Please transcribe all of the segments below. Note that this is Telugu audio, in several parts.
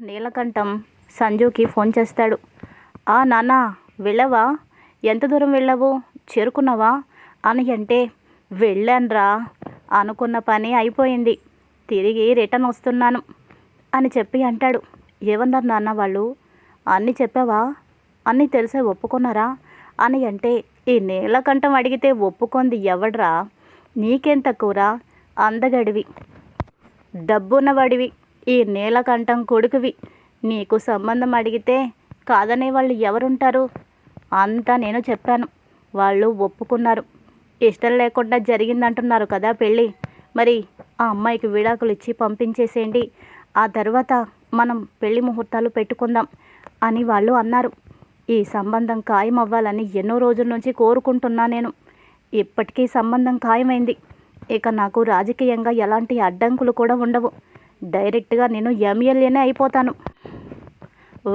నీలకంఠం సంజుకి ఫోన్ చేస్తాడు. ఆ నాన్న వెళ్ళవా? ఎంత దూరం వెళ్ళావు? చేరుకున్నావా? అని అంటే వెళ్ళానురా. అనుకున్న పని అయిపోయింది. తిరిగి రిటర్న్ వస్తున్నాను. అని చెప్పి అంటాడు. ఏమన్నారు నాన్న వాళ్ళు? అన్నీ చెప్పావా? అన్నీ తెలిసే ఒప్పుకున్నారా? అని అంటే ఈ నీలకంఠం అడిగితే ఒప్పుకుంది ఎవడ్రా? నీకేం తక్కువరా? అందగడివి. డబ్బున్నవాడివి. ఈ నీలకంఠం కొడుకువి. నీకు సంబంధం అడిగితే కాదనే వాళ్ళు ఎవరుంటారు? అంతా నేను చెప్పాను. వాళ్ళు ఒప్పుకున్నారు. ఇష్టం లేకుండా జరిగిందంటున్నారు కదా పెళ్ళి. మరి ఆ అమ్మాయికి విడాకులు ఇచ్చి పంపించేసేయండి. ఆ తర్వాత మనం పెళ్ళి ముహూర్తాలు పెట్టుకుందాం అని వాళ్ళు అన్నారు. ఈ సంబంధం ఖాయం అవ్వాలని ఎన్నో రోజుల నుంచి కోరుకుంటున్నా నేను. ఇప్పటికీ సంబంధం ఖాయమైంది. ఇక నాకు రాజకీయంగా ఎలాంటి అడ్డంకులు కూడా ఉండవు. డైరెక్ట్గా నేను ఎమ్మెల్యేనే అయిపోతాను.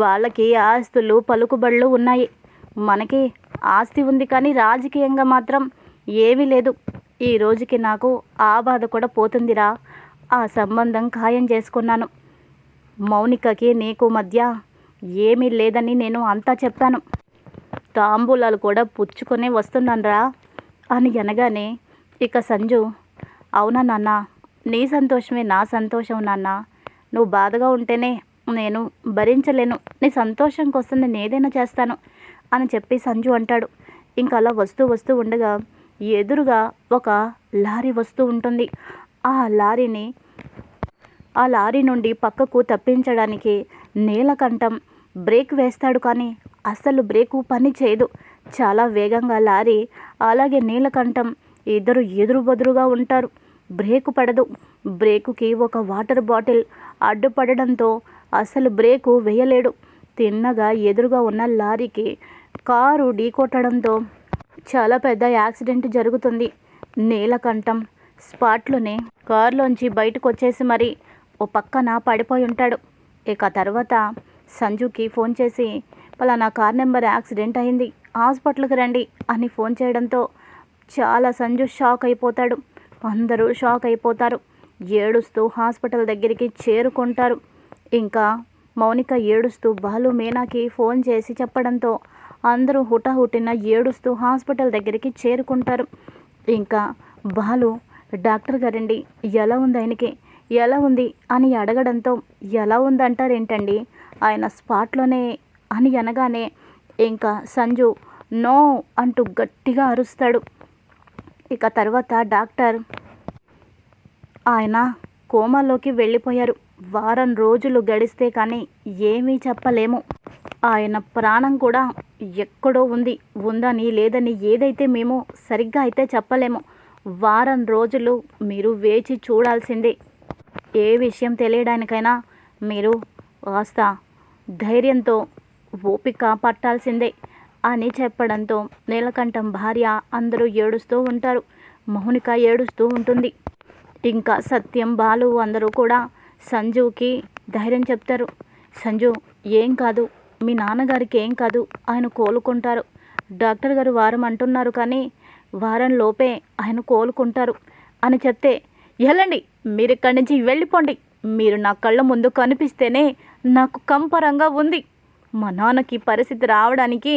వాళ్ళకి ఆస్తులు పలుకుబడులు ఉన్నాయి. మనకి ఆస్తి ఉంది కానీ రాజకీయంగా మాత్రం ఏమీ లేదు. ఈ రోజుకి నాకు ఆ బాధ కూడా పోతుందిరా. ఆ సంబంధం ఖాయం చేసుకున్నాను. మౌనికకి నీకు మధ్య ఏమీ లేదని నేను అంతా చెప్పాను తాంబూలాలు కూడా పుచ్చుకొని వస్తున్నానురా అని అనగానే ఇక సంజు అవునా నాన్న? నీ సంతోషమే నా సంతోషం నాన్న. నువ్వు బాధగా ఉంటేనే నేను భరించలేను. నీ సంతోషం కోసం నేను ఏదైనా చేస్తాను అని చెప్పి సంజు అంటాడు. ఇంకా అలా వస్తూ వస్తూ ఉండగా ఎదురుగా ఒక లారీ వస్తూ ఉంటుంది. ఆ లారీని ఆ లారీ నుండి పక్కకు తప్పించడానికి నీలకంఠం బ్రేక్ వేస్తాడు కానీ అస్సలు బ్రేకు పని చేయదు. చాలా వేగంగా లారీ అలాగే నీలకంఠం ఇద్దరు ఎదురు బదురుగా ఉంటారు. బ్రేకు పడదు. బ్రేకుకి ఒక వాటర్ బాటిల్ అడ్డుపడడంతో అసలు బ్రేకు వేయలేడు. తిన్నగా ఎదురుగా ఉన్న లారీకి కారు ఢీకొట్టడంతో చాలా పెద్ద యాక్సిడెంట్ జరుగుతుంది. నీలకంఠం స్పాట్లోనే కారులోంచి బయటకు వచ్చేసి మరి ఓ పక్కన పడిపోయి ఉంటాడు. ఇక తర్వాత సంజుకి ఫోన్ చేసి పలానా కార్ నెంబర్ యాక్సిడెంట్ అయింది. హాస్పిటల్కి రండి అని ఫోన్ చేయడంతో చాలా సంజు షాక్ అయిపోతాడు. అందరూ షాక్ అయిపోతారు. ఏడుస్తూ హాస్పిటల్ దగ్గరికి చేరుకుంటారు. ఇంకా మౌనిక ఏడుస్తూ బాలు మీనాకి ఫోన్ చేసి చెప్పడంతో అందరూ హుటాహుటిన ఏడుస్తూ హాస్పిటల్ దగ్గరికి చేరుకుంటారు. ఇంకా బాలు డాక్టర్ గారండి ఎలా ఉంది ఆయనకి? ఎలా ఉంది? అని అడగడంతో ఎలా ఉందంటారేంటండి? ఆయన స్పాట్లోనే అని అనగానే ఇంకా సంజు నో అంటూ గట్టిగా అరుస్తాడు. ఇక తర్వాత డాక్టర్ ఆయన కోమాలోకి వెళ్ళిపోయారు. వారం రోజులు గడిస్తే కానీ ఏమీ చెప్పలేము. ఆయన ప్రాణం కూడా ఎక్కడో ఉంది. ఉందని లేదని ఏదైతే మేము సరిగ్గా అయితే చెప్పలేము. వారం రోజులు మీరు వేచి చూడాల్సిందే. ఏ విషయం తెలియడానికైనా మీరు కాస్త ధైర్యంతో ఓపిక పట్టాల్సిందే. అని చెప్పడంతో నీలకంఠం భార్య అందరూ ఏడుస్తూ ఉంటారు. మౌనిక ఏడుస్తూ ఉంటుంది. ఇంకా సత్యం బాలు అందరూ కూడా సంజుకి ధైర్యం చెప్తారు. సంజు ఏం కాదు. మీ నాన్నగారికి ఏం కాదు ఆయన కోలుకుంటారు. డాక్టర్ గారు వారం అంటున్నారు కానీ వారం లోపే ఆయన కోలుకుంటారు. అని చెప్తే వెళ్ళండి మీరు ఇక్కడి నుంచి వెళ్ళిపోండి. మీరు నా కళ్ళ ముందు కనిపిస్తేనే నాకు కంపరంగా ఉంది. మా నాన్నకి పరిస్థితి రావడానికి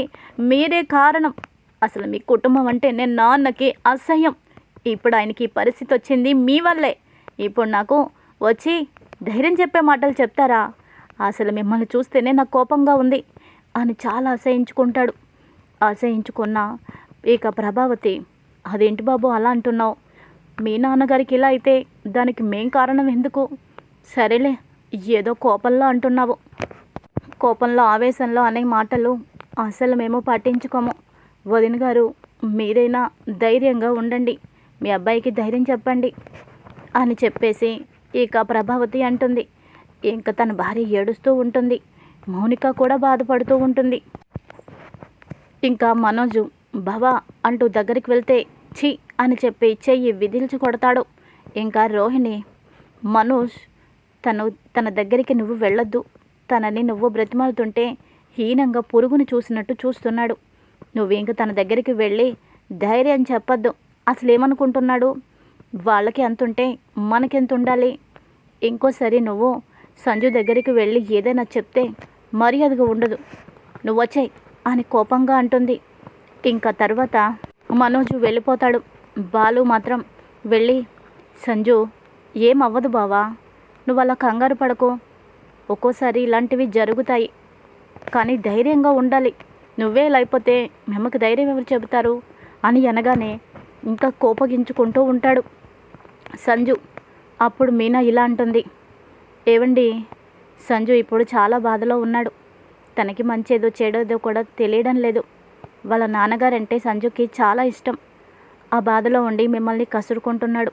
మీరే కారణం. అసలు మీ కుటుంబం అంటే నేను నాన్నకి అసహ్యం. ఇప్పుడు ఆయనకి పరిస్థితి వచ్చింది మీ వల్లే. ఇప్పుడు నాకు వచ్చి ధైర్యం చెప్పే మాటలు చెప్తారా? అసలు మిమ్మల్ని చూస్తేనే నాకు కోపంగా ఉంది అని చాలా అసహించుకుంటాడు. అసహించుకున్న ఇక ప్రభావతి అదేంటి బాబు అలా అంటున్నావు? మీ నాన్నగారికి ఇలా అయితే దానికి మేం కారణం ఎందుకు? సరేలే ఏదో కోపంలో అంటున్నావు. కోపంలో ఆవేశంలో అనే మాటలు అసలు మేము పట్టించుకోము. వదిన గారు మీరైనా ధైర్యంగా ఉండండి. మీ అబ్బాయికి ధైర్యం చెప్పండి అని చెప్పేసి ఇక ప్రభావతి అంటుంది. ఇంకా తన భార్య ఏడుస్తూ ఉంటుంది. మౌనిక కూడా బాధపడుతూ ఉంటుంది. ఇంకా మనోజు భవ అంటూ దగ్గరికి వెళ్తే ఛీ అని చెప్పి చెయ్యి విధిల్చి కొడతాడు. ఇంకా రోహిణి మనోజ్ తను తన దగ్గరికి నువ్వు వెళ్ళొద్దు. తనని నువ్వు బ్రతిమాలుతుంటే హీనంగా పురుగును చూసినట్టు చూస్తున్నాడు. నువ్వు ఇంక తన దగ్గరికి వెళ్ళి ధైర్యం చెప్పద్దు. అసలు ఏమనుకుంటున్నాడు వాళ్ళకి ఎంత ఉంటే మనకెంత ఉండాలి ఇంకోసారి నువ్వు సంజు దగ్గరికి వెళ్ళి ఏదైనా చెప్తే మర్యాదగా ఉండదు. నువ్వు వచ్చాయి అని కోపంగా అంటుంది. ఇంకా తర్వాత మనోజు వెళ్ళిపోతాడు. బాలు మాత్రం వెళ్ళి సంజు ఏం అవ్వదు బావా? నువ్వు అలా కంగారు పడకు. ఒక్కోసారి ఇలాంటివి జరుగుతాయి. కానీ ధైర్యంగా ఉండాలి. నువ్వే లేకపోతే మేమకు ధైర్యం ఎవరు చెబుతారు? అని అనగానే ఇంకా కోపగించుకుంటూ ఉంటాడు. సంజు అప్పుడు మీనా ఇలా అంటుంది. ఏవండి సంజు ఇప్పుడు చాలా బాధలో ఉన్నాడు. తనకి మంచేదో చెడేదో కూడా తెలియడం లేదు. వాళ్ళ నాన్నగారంటే సంజుకి చాలా ఇష్టం. ఆ బాధలో ఉండి మిమ్మల్ని కసురుకుంటున్నాడు.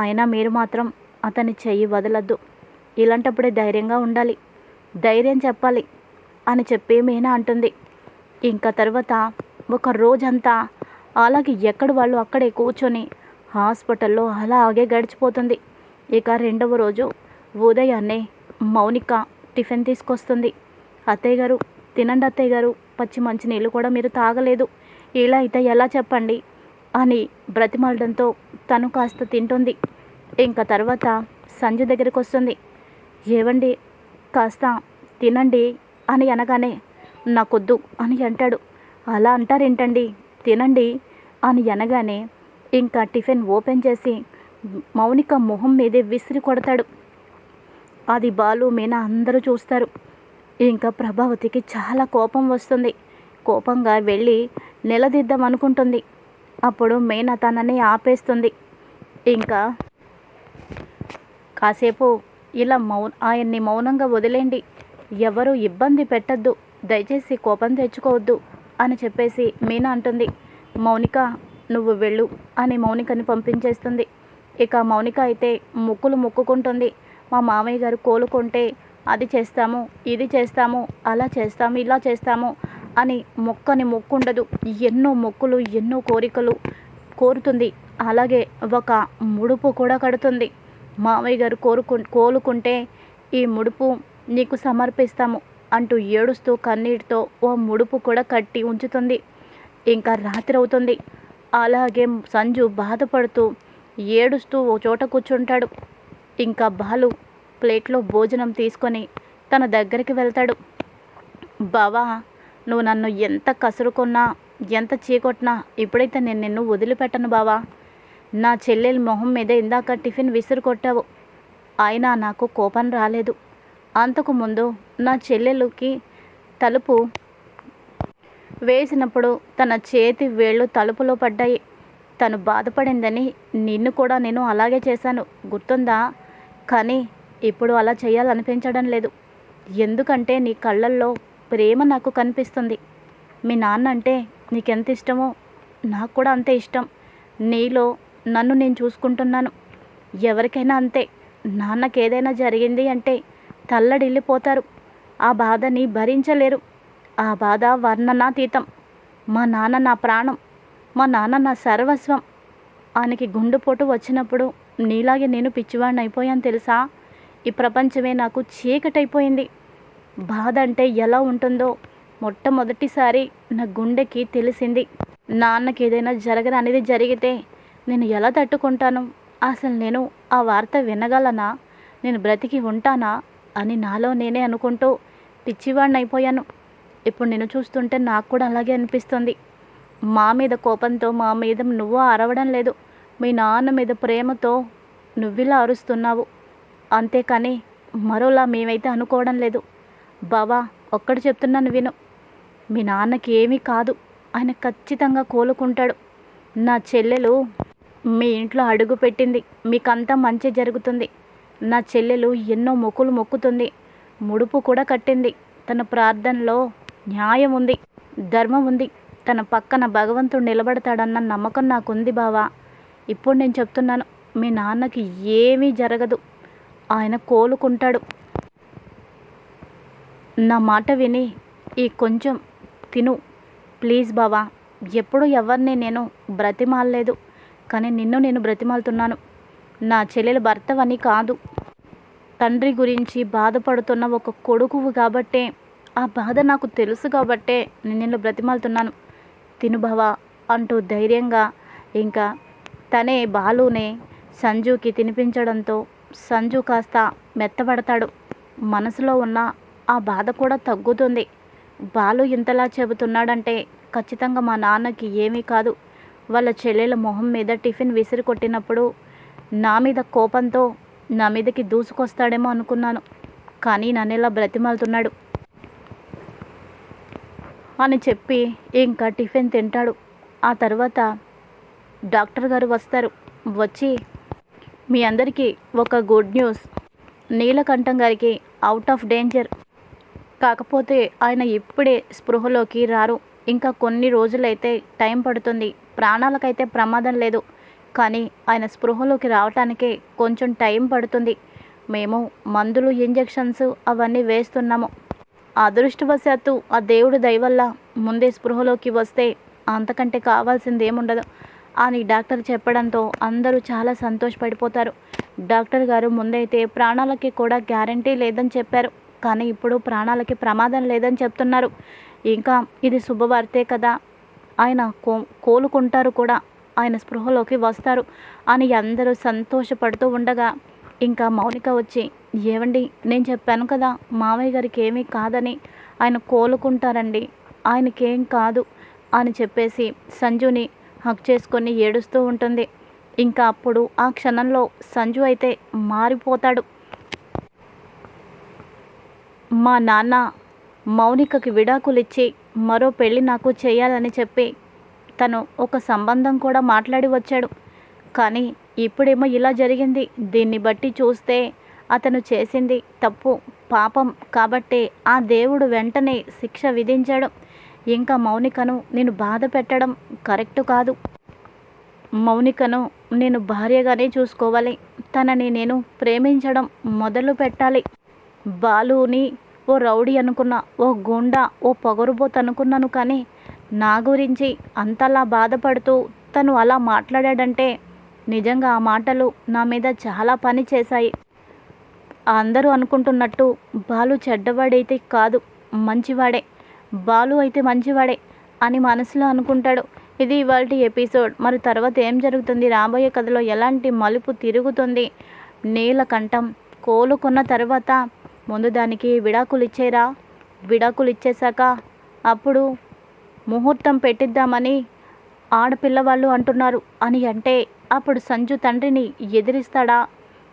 అయినా మీరు మాత్రం అతని చెయ్యి వదలద్దు. ఇలాంటప్పుడే ధైర్యంగా ఉండాలి. ధైర్యం చెప్పాలి అని చెప్పి మీనా అంటుంది. ఇంకా తర్వాత ఒక రోజంతా అలాగే ఎక్కడ వాళ్ళు అక్కడే కూర్చొని హాస్పిటల్లో అలాగే గడిచిపోతుంది. ఇక రెండవ రోజు ఉదయాన్నే మౌనిక టిఫిన్ తీసుకొస్తుంది. అత్తయ్య గారు తినండి అత్తయ్య గారు పచ్చి మంచినీళ్ళు కూడా మీరు తాగలేదు. ఇలా అయితే ఎలా చెప్పండి? అని బ్రతిమాలడంతో తను కాస్త తింటుంది. ఇంకా తర్వాత సంజు దగ్గరికి వస్తుంది ఏవండి? కాస్త తినండి అని అనగానే నాకొద్దు అని అంటాడు. అలా అంటారేంటండి? తినండి అని అనగానే ఇంకా టిఫిన్ ఓపెన్ చేసి మౌనిక మొహం మీదే విసిరి కొడతాడు. అది బాలు మీనా అందరూ చూస్తారు. ఇంకా ప్రభావతికి చాలా కోపం వస్తుంది. కోపంగా వెళ్ళి నిలదీద్దాం అనుకుంటుంది. అప్పుడు మీనా తనని ఆపేస్తుంది. ఇంకా కాసేపు ఇలా మౌ ఆయన్ని మౌనంగా వదిలేండి. ఎవరు ఇబ్బంది పెట్టద్దు. దయచేసి కోపం తెచ్చుకోవద్దు అని చెప్పేసి మీనా అంటుంది. మౌనిక నువ్వు వెళ్ళు అని మౌనికని పంపించేస్తుంది. ఇక మౌనిక అయితే ముక్కులు మొక్కుకుంటుంది. మా మామయ్య గారు కోలుకుంటే అది చేస్తాము ఇది చేస్తాము అలా చేస్తాము ఇలా చేస్తాము అని మొక్కని మొక్కుండదు. ఎన్నో మొక్కులు ఎన్నో కోరికలు కోరుతుంది. అలాగే ఒక ముడుపు కూడా కడుతుంది. మామయ్య గారు కోరుకు కోలుకుంటే ఈ ముడుపు నీకు సమర్పిస్తాము అంటూ ఏడుస్తూ కన్నీటితో ఓ ముడుపు కూడా కట్టి ఉంచుతుంది. ఇంకా రాత్రి అవుతుంది. అలాగే సంజు బాధపడుతూ ఏడుస్తూ ఓ చోట కూర్చుంటాడు. ఇంకా బాలు ప్లేట్లో భోజనం తీసుకొని తన దగ్గరికి వెళ్తాడు. బావా నువ్వు నన్ను ఎంత కసురుకున్నా ఎంత చీకొట్టినా ఇప్పుడైతే నేను నిన్ను వదిలిపెట్టను బావా. నా చెల్లెలి మొహం మీద ఇందాక టిఫిన్ విసురు కొట్టావు అయినా నాకు కోపం రాలేదు. అంతకు ముందు నా చెల్లెలుకి తలుపు వేసినప్పుడు తన చేతి వేళ్ళు తలుపులో పడ్డాయి. తను బాధపడిందని నిన్ను కూడా నేను అలాగే చేశాను. గుర్తుందా? కానీ ఇప్పుడు అలా చేయాలనిపించడం లేదు. ఎందుకంటే నీ కళ్ళల్లో ప్రేమ నాకు కనిపిస్తుంది. మీ నాన్న అంటే నీకెంత ఇష్టమో నాకు కూడా అంతే ఇష్టం. నీలో నన్ను నేను చూసుకుంటున్నాను. ఎవరికైనా అంతే. నాన్నకి ఏదైనా జరిగింది అంటే తల్లడిల్లిపోతారు. ఆ బాధని భరించలేరు. ఆ బాధ వర్ణనాతీతం. మా నాన్న నా ప్రాణం. మా నాన్న నా సర్వస్వం. ఆయనకి గుండెపోటు వచ్చినప్పుడు నీలాగే నేను పిచ్చివాడిని అయిపోయాను తెలుసా? ఈ ప్రపంచమే నాకు చీకటైపోయింది. బాధ అంటే ఎలా ఉంటుందో మొట్టమొదటిసారి నా గుండెకి తెలిసింది. నాన్నకి ఏదైనా జరగరనేది జరిగితే నేను ఎలా తట్టుకుంటాను? అసలు నేను ఆ వార్త వినగలనా? నేను బ్రతికి ఉంటానా? అని నాలో నేనే అనుకుంటూ పిచ్చివాడిని అయిపోయాను ఇప్పుడు నేను చూస్తుంటే నాకు కూడా అలాగే అనిపిస్తుంది. మా మీద కోపంతో మా మీద నువ్వు అరవడం లేదు. మీ నాన్న మీద ప్రేమతో నువ్విలా అరుస్తున్నావు. అంతేకాని మరోలా మేమైతే అనుకోవడం లేదు. బావా ఒక్కడు చెప్తున్నాను విను. మీ నాన్నకి ఏమీ కాదు. ఆయన ఖచ్చితంగా కోలుకుంటాడు. నా చెల్లెలు మీ ఇంట్లో అడుగు పెట్టింది. మీకంతా మంచి జరుగుతుంది. నా చెల్లెలు ఎన్నో మొక్కులు మొక్కుతుంది. ముడుపు కూడా కట్టింది. తన ప్రార్థనలో న్యాయం ఉంది. ధర్మం ఉంది. తన పక్కన భగవంతుడు నిలబడతాడన్న నమ్మకం నాకుంది బావా. ఇప్పుడు నేను చెప్తున్నాను మీ నాన్నకి ఏమీ జరగదు. ఆయన కోలుకుంటాడు. నా మాట విని ఈ కొంచెం తిను. ప్లీజ్ బావా ఎప్పుడు ఎవరిని నేను బ్రతిమాలలేదు. కానీ నిన్ను నేను బ్రతిమాలుతున్నాను. నా చెల్లెలు భర్తవని కాదు. తండ్రి గురించి బాధపడుతున్న ఒక కొడుకువు కాబట్టే ఆ బాధ నాకు తెలుసు కాబట్టే నేను నిన్ను బ్రతిమాలుతున్నాను. తినుభవ అంటూ ధైర్యంగా ఇంకా తనే బాలునే సంజుకి తినిపించడంతో సంజు కాస్త మెత్తబడతాడు. మనసులో ఉన్న ఆ బాధ కూడా తగ్గుతుంది. బాలు ఇంతలా చెబుతున్నాడంటే ఖచ్చితంగా మా నాన్నకి ఏమీ కాదు. వాళ్ళ చెల్లెల మొహం మీద టిఫిన్ విసిరి కొట్టినప్పుడు నా మీద కోపంతో నా మీదకి దూసుకొస్తాడేమో అనుకున్నాను. కానీ నన్ను ఇలా బ్రతిమాలుతున్నాడు అని చెప్పి ఇంకా టిఫిన్ తింటాడు. ఆ తర్వాత డాక్టర్ గారు వస్తారు. వచ్చి మీ అందరికీ ఒక గుడ్ న్యూస్. నీలకంఠం గారికి అవుట్ ఆఫ్ డేంజర్. కాకపోతే ఆయన ఇప్పుడే స్పృహలోకి రారు. ఇంకా కొన్ని రోజులైతే టైం పడుతుంది. ప్రాణాలకైతే ప్రమాదం లేదు. కానీ ఆయన స్పృహలోకి రావటానికే కొంచెం టైం పడుతుంది. మేము మందులు ఇంజెక్షన్స్ అవన్నీ వేస్తున్నాము. అదృష్టవశాత్తు ఆ దేవుడి దయవల్ల ముందే స్పృహలోకి వస్తే అంతకంటే కావాల్సింది ఏముండదు అని డాక్టర్ చెప్పడంతో అందరూ చాలా సంతోషపడిపోతారు. డాక్టర్ గారు ముందైతే ప్రాణాలకి కూడా గ్యారంటీ లేదని చెప్పారు. కానీ ఇప్పుడు ప్రాణాలకి ప్రమాదం లేదని చెప్తున్నారు. ఇంకా ఇది శుభవార్తే కదా. ఆయన కో కోలుకుంటారు కూడా. ఆయన స్పృహలోకి వస్తారు. అని అందరూ సంతోషపడుతూ ఉండగా ఇంకా మౌనిక వచ్చి ఏవండి నేను చెప్పాను కదా మామయ్య గారికి ఏమీ కాదని. ఆయన కోలుకుంటారండి. ఆయనకేం కాదు అని చెప్పేసి సంజుని హక్ చేసుకొని ఏడుస్తూ ఉంటుంది. ఇంకా అప్పుడు ఆ క్షణంలో సంజు అయితే మారిపోతాడు. మా నాన్న మౌనికకి విడాకులిచ్చి మరో పెళ్ళి నాకు చేయాలని చెప్పి తను ఒక సంబంధం కూడా మాట్లాడి వచ్చాడు. కానీ ఇప్పుడేమో ఇలా జరిగింది. దీన్ని బట్టి చూస్తే అతను చేసింది తప్పు పాపం కాబట్టి ఆ దేవుడు వెంటనే శిక్ష విధించాడు. ఇంకా మౌనికను నేను బాధ పెట్టడం కరెక్ట్ కాదు. మౌనికను నేను భార్యగానే చూసుకోవాలి. తనని నేను ప్రేమించడం మొదలు పెట్టాలి బాలుని ఓ రౌడీ అనుకున్నా ఓ గుండా ఓ పొగరుబోత్ అనుకున్నాను కానీ నా గురించి అంతలా బాధపడుతూ తను అలా మాట్లాడాడంటే నిజంగా ఆ మాటలు నా మీద చాలా పని చేశాయి. అందరూ అనుకుంటున్నట్టు బాలు చెడ్డవాడైతే కాదు మంచివాడే. బాలు అయితే మంచివాడే అని మనసులో అనుకుంటాడు. ఇది ఇవాళ ఎపిసోడ్. మరి తర్వాత ఏం జరుగుతుంది? రాబోయే కథలో ఎలాంటి మలుపు తిరుగుతుంది? నీలకంఠం కోలుకున్న తర్వాత ముందు దానికి విడాకులు ఇచ్చేరా విడాకులు ఇచ్చేశాక అప్పుడు ముహూర్తం పెట్టిద్దామని ఆడపిల్లవాళ్ళు అంటున్నారు. అని అంటే అప్పుడు సంజు తండ్రిని ఎదిరిస్తాడా?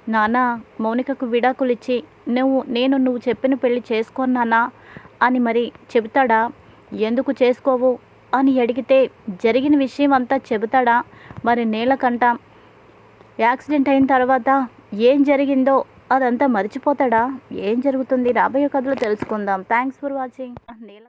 నాన్న మౌనికకు విడాకులు ఇచ్చి నువ్వు నేను నువ్వు చెప్పిన పెళ్ళి చేసుకున్నానా అని మరి చెబుతాడా? ఎందుకు చేసుకోవు? అని అడిగితే జరిగిన విషయం అంతా చెబుతాడా? మరి నేలకంట. యాక్సిడెంట్ అయిన తర్వాత ఏం జరిగిందో అదంతా మర్చిపోతాడా? ఏం జరుగుతుంది? రాబోయే కథలో తెలుసుకుందాం. Thanks for watching Neela